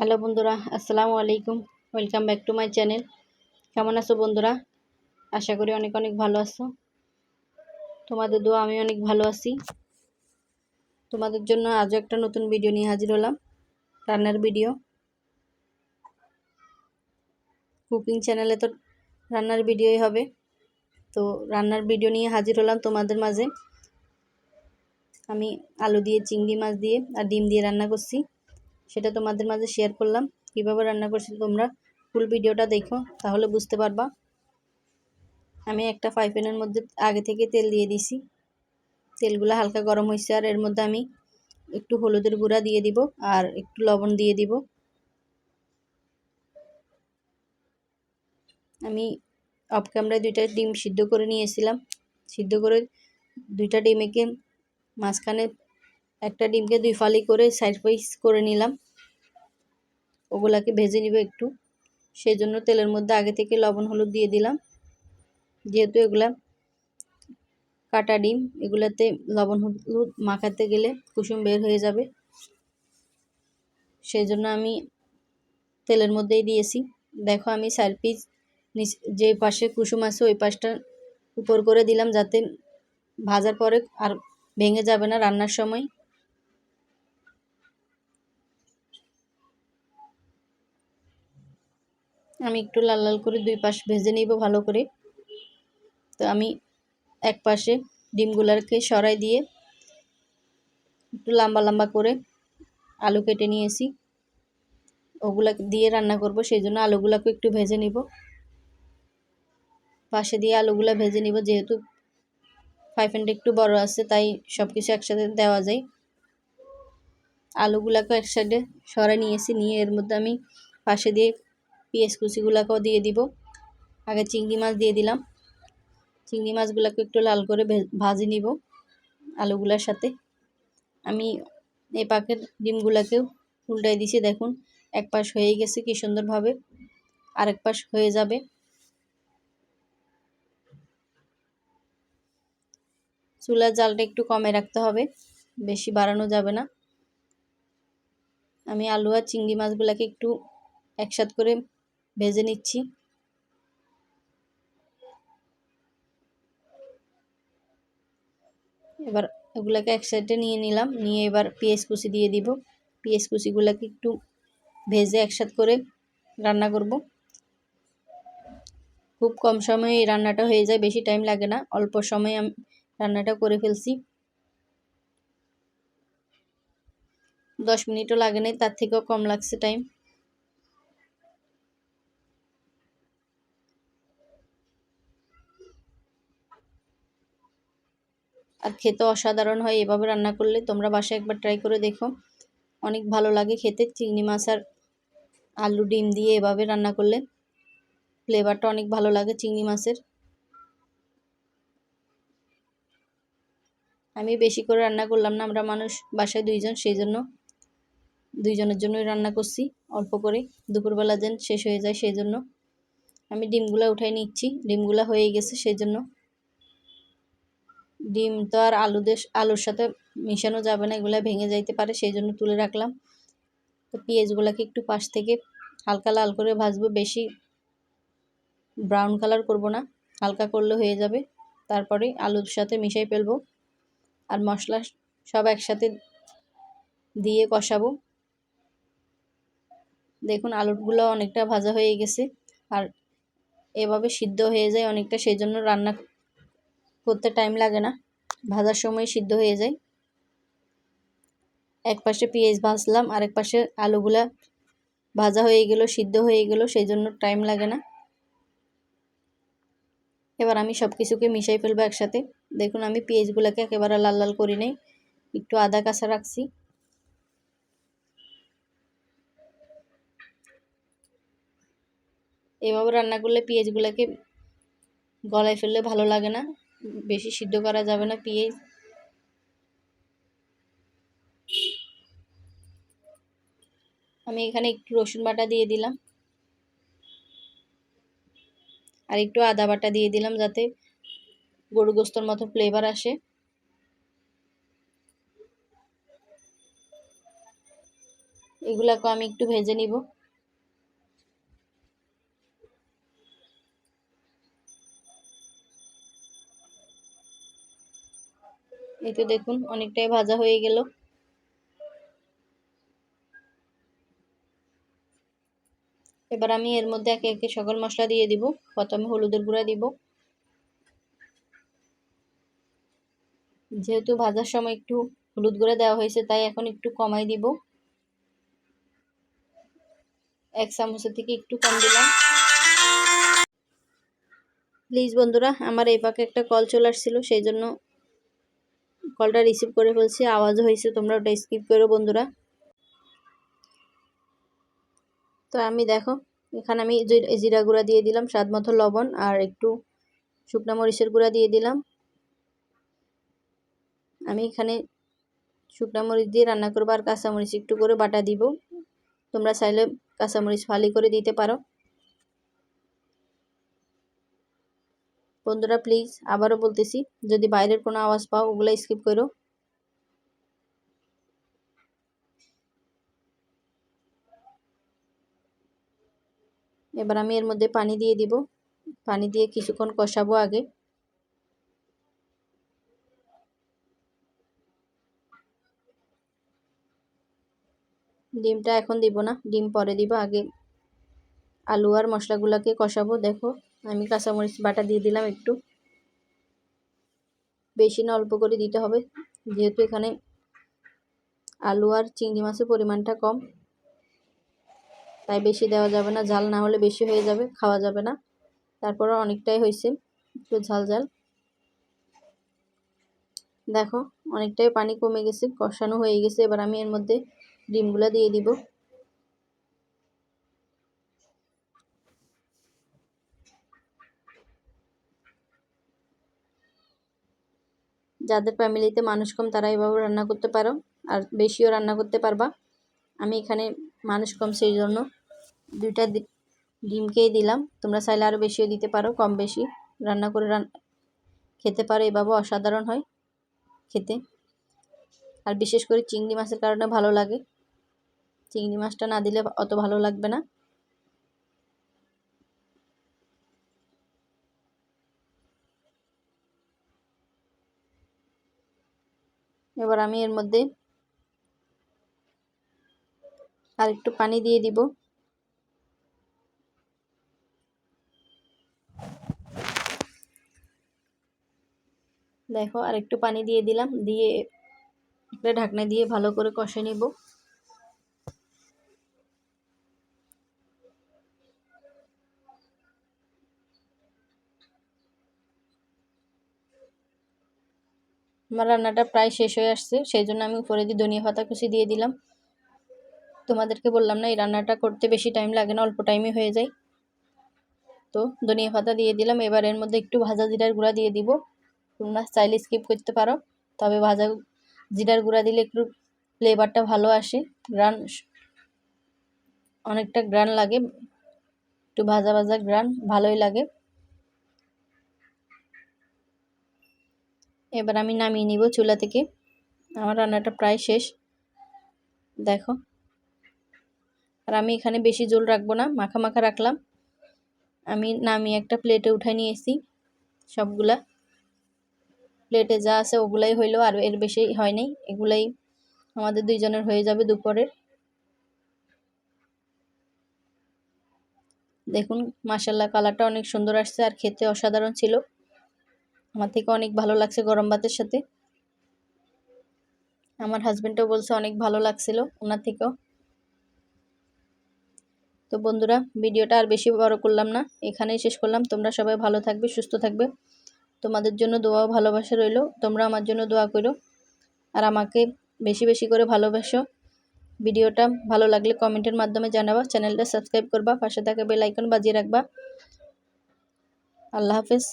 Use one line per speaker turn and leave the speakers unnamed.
Hello বন্ধুরা, আসসালামু আলাইকুম। Welcome back to my channel কেমন আছো বন্ধুরা? আশা করি অনেক অনেক ভালো আছো। তোমাদের দোয়া আমি অনেক ভালো আছি। তোমাদের জন্য আজও একটা নতুন ভিডিও নিয়ে হাজির হলাম। রান্নার ভিডিও কুকিং চ্যানেলে তো রান্নার ভিডিওই হবে। তো রান্নার ভিডিও নিয়ে হাজির হলাম তোমাদের মাঝে। আমি আলু দিয়ে, চিংড়ি মাছ দিয়ে আর ডিম দিয়ে রান্না করছি। সেটা তোমাদের মাঝে শেয়ার করলাম। কীভাবে রান্না করছি তোমরা ফুল ভিডিওটা দেখো, তাহলে বুঝতে পারবা। আমি একটা ফ্রাই প্যানের মধ্যে আগে থেকে তেল দিয়ে দিছি। তেলগুলো হালকা গরম হয়েছে, আর এর মধ্যে আমি একটু হলুদের গুঁড়া দিয়ে দিব, আর একটু লবণ দিয়ে দিব। আমি অফ ক্যামেরায় দুইটা ডিম সিদ্ধ করে নিয়েছিলাম। সিদ্ধ করে দুইটা ডিমেকে মাঝখানে একটা ডিমকে দুই ফালি করে সাইড পাইস করে নিলাম। ওগুলাকে ভেজে নিব একটু। সেই জন্য তেলের মধ্যে আগে থেকে লবণ, হলুদ দিয়ে দিলাম। যেহেতু এগুলা কাটা ডিম, এগুলাতে লবণ, হলুদ মাখাতে গেলে কুসুম বের হয়ে যাবে। সেই জন্য আমি তেলের মধ্যেই দিয়েছি। দেখো আমি সাইড পিস যে পাশে কুসুম আছে ওই পাশটা উপর করে দিলাম যাতে ভাজার পরে আর ভেঙে যাবে না রান্নার সময়। আমি একটু লাল লাল করে দুই পাশ ভেজে নিব ভালো করে। তো আমি এক পাশে ডিমগুলারকে সরাই দিয়ে একটু লম্বা লম্বা করে আলু কেটে নিয়েছি। ওগুলা দিয়ে রান্না করব, সেই জন্য আলুগুলাকে একটু ভেজে নিব। পাশে দিয়ে আলুগুলা ভেজে নিব, যেহেতু ফাইভ হান্ড্রেড একটু বড় আছে, তাই সব কিছু একসাথে দেওয়া যায়। আলুগুলাকে এক সাইডে সরাই নিয়েছি, নিয়ে এর মধ্যে আমি পাশে দিয়ে পেঁয়াজ কুচিগুলোকেও দিয়ে দিব। আগে চিংড়ি মাছ দিয়ে দিলাম। চিংড়ি মাছগুলোকে একটু লাল করে ভাজি নিব আলুগুলার সাথে। আমি এই পাকের ডিমগুলোকেও উল্টাই দিছি, দেখুন। এক পাশ হয়ে গেছে কি সুন্দরভাবে আরেক পাশ হয়ে যাবে। চুলার জালটা একটু কমে রাখতে হবে, বেশি বাড়ানো যাবে না। আমি আলু আর চিংড়ি মাছগুলোকে একটু একসাথ করে ভেজে নিচ্ছি। এবার এগুলাকে এক সাইডে নিয়ে নিলাম, নিয়ে এবার পেঁয়াজ কুচি দিয়ে দিব। পেঁয়াজ কুচিগুলোকে একটু ভেজে একসাথ করে রান্না করব। খুব কম সময়ে এই রান্নাটা হয়ে যায়, বেশি টাইম লাগে না, অল্প সময়ে আমি, রান্নাটা করে ফেলছি। দশ মিনিটও লাগে নাই, তার থেকেও কম লাগছে টাইম আর খেতে অসাধারণ হয়, এভাবে রান্না করলে তোমরা বাসায় একবার ট্রাই করে দেখো। অনেক ভালো লাগে খেতে, চিংড়ি মাছ আর আলু ডিম দিয়ে এভাবে রান্না করলে। ফ্লেভারটা অনেক ভালো লাগে চিংড়ি মাছের। আমি বেশি করে রান্না করলাম না, আমরা মানুষ বাসায় দুইজন সেই জন্য দুইজনের জন্যই রান্না করছি। অল্প করে, দুপুরবেলা যেন শেষ হয়ে যায় সেই জন্য আমি ডিমগুলা উঠাই নিচ্ছি, ডিমগুলা হয়ে গেছে সেই জন্য ডিম তো আর আলু দেশ, আলুর সাথে মেশানো যাবে না, এগুলো ভেঙে যাইতে পারে, সেই জন্য তুলে রাখলাম। তো পেঁয়াজগুলোকে একটু পাশ থেকে হালকা লাল করে ভাজবো, বেশি ব্রাউন কালার করব না, হালকা করলে হয়ে যাবে। তারপরে আলুর সাথে মিশাই ফেলব আর মশলা সব একসাথে দিয়ে কষাবো। দেখুন আলুগুলো অনেকটা ভাজা হয়ে গেছে আর এভাবে সিদ্ধ হয়ে যায় অনেকটা, সেই জন্য রান্না করতে টাইম লাগে না। ভাজার সময় সিদ্ধ হয়ে যায়। এক পাশে পেঁয়াজ ভাজলাম, আরেক পাশে আলুগুলা ভাজা হয়ে গেল, সিদ্ধ হয়ে গেল সেই জন্য টাইম লাগে না। এবার আমি সব কিছুকে মিশাই ফেলব একসাথে। দেখুন, আমি পেঁয়াজগুলোকে একেবারে লাল লাল করি নেই, একটু আদা কাঁচা রাখছি। এভাবে রান্না করলে পেঁয়াজগুলোকে গলায় ফেললে ভালো লাগে না। বেশি সিদ্ধ করা যাবে না পেঁয়াজ। আমি এখানে একটু রসুন বাটা দিয়ে দিলাম। আর একটু আদা বাটা দিয়ে দিলাম যাতে গরু গোস্তর মতো ফ্লেভার আসে। এগুলাকে আমি একটু ভেজে নিব। এই তো দেখুন, অনেকটাই ভাজা হয়ে গেল। এবার আমি এর মধ্যে একে একে সকল মশলা দিয়ে দিব। প্রথমে হলুদের গুঁড়া দিব। যেহেতু ভাজার সময় একটু হলুদ গুঁড়া দেওয়া হয়েছে, তাই এখন একটু কমাই দিব। এক চামচের থেকে একটু কম দিলাম। প্লিজ বন্ধুরা, আমার এই পাকে একটা কল চলে আসছিল, সেই জন্য কলটা রিসিভ করে ফেলছি, আওয়াজও হয়েছে, তোমরা ওটা স্কিপ করো বন্ধুরা। তো আমি দেখো, এখানে আমি জিরা গুঁড়া দিয়ে দিলাম, স্বাদ মতো লবণ আর একটু শুকনো মরিচের গুঁড়া দিয়ে দিলাম। আমি এখানে শুকনো মরিচ দিয়ে রান্না করব আর কাঁচামরিচ একটু করে বাটা দিব। তোমরা চাইলে কাঁচামরিচ ফালি করে দিতে পারো। বন্ধুরা প্লিজ আবারও বলতেছি, যদি বাইরের কোনো আওয়াজ পাও, ওগুলো স্কিপ করো। এবার আমি এর মধ্যে পানি দিয়ে দিব। পানি দিয়ে কিছুক্ষণ কষাবো আগে। ডিমটা এখন দিব না, ডিম পরে দিব আগে। আলু আর মশলাগুলোকে কষাবো, দেখো। আমি কাঁচামরিচ বাটা দিয়ে দিলাম একটু। বেশি না অল্প করে দিতে হবে। যেহেতু এখানে আলু আর চিংড়ি মাছের পরিমাণটা কম, তাই বেশি দেওয়া যাবে না। ঝাল না হলে বেশি হয়ে যাবে, খাওয়া যাবে না। তারপরে অনেকটাই হয়েছে, একটু ঝাল ঝাল। দেখো, অনেকটাই পানি কমে গেছে, কষানো হয়ে গেছে। এবার আমি এর মধ্যে ডিমগুলো দিয়ে দিব। যাদের ফ্যামিলিতে মানুষ কম, তারা এভাবে রান্না করতে পারো। আর বেশিও রান্না করতে পারবা। আমি এখানে মানুষ কম, সেই জন্য দুইটা ডিমকেই দিলাম। তোমরা চাইলে আরও বেশিও দিতে পারো, কম বেশি। রান্না করে খেতে পারো, এভাবে অসাধারণ হয় খেতে। আর বিশেষ করে চিংড়ি মাছের কারণে ভালো লাগে। চিংড়ি মাছটা না দিলে অত ভালো লাগবে না। এবার আমি এর মধ্যে আর একটু পানি দিয়ে দিব। দেখো আর একটু পানি দিয়ে দিলাম, দিয়ে ঢাকনা দিয়ে ভালো করে কষে নিব। আমার রান্নাটা প্রায় শেষ হয়ে আসছে, সেই জন্য আমি উপরে দিয়ে ধনিয়া পাতা কুচি দিয়ে দিলাম। তোমাদেরকে বললাম না, এই রান্নাটা করতে বেশি টাইম লাগে না, অল্প টাইমে হয়ে যায়। তো ধনিয়া পাতা দিয়ে দিলাম, এবার এর মধ্যে একটু ভাজা জিরার গুঁড়া দিয়ে দিব। তোমরা চাইলে স্কিপ করতে পারো, তবে ভাজা জিরার গুঁড়া দিলে একটু ফ্লেভারটা ভালো আসে। গ্রান অনেকটা গ্রান লাগে, একটু ভাজা ভাজা গ্রান, ভালোই লাগে। এবার আমি নামিয়ে নিব চুলা থেকে। আমার রান্নাটা প্রায় শেষ। দেখো। আর আমি এখানে বেশি জল রাখব না, মাখা মাখা রাখলাম। আমি নামিয়ে একটা প্লেটে উঠাই নিয়েছি সবগুলা। প্লেটে যা আছে ওগুলাই হইল, আর এর বেশি হয়নি এগুলাই আমাদের দুইজনের হয়ে যাবে দুপুরের। দেখুন মাসাল্লাহ কালারটা অনেক সুন্দর আসছে, আর খেতে অসাধারণ ছিল। আমার থেকে অনেক ভালো লাগছে গরম ভাতের সাথে। আমার হাজব্যান্ডও বলছে অনেক ভালো লাগছিল ওনার থেকেও। তো বন্ধুরা, ভিডিওটা আর বেশি বড় করলাম না, এখানেই শেষ করলাম। তোমরা সবাই ভালো থাকবে, সুস্থ থাকবে। তোমাদের জন্য দোয়াও ভালোবাসা রইল। তোমরা আমার জন্য দোয়া করো। আর আমাকে বেশি বেশি করে ভালোবাসো। ভিডিওটা ভালো লাগলে কমেন্টের মাধ্যমে জানাবা। চ্যানেলটা সাবস্ক্রাইব করবা। পাশে থাকা বেল আইকন বাজিয়ে রাখবা। আল্লাহ হাফেজ।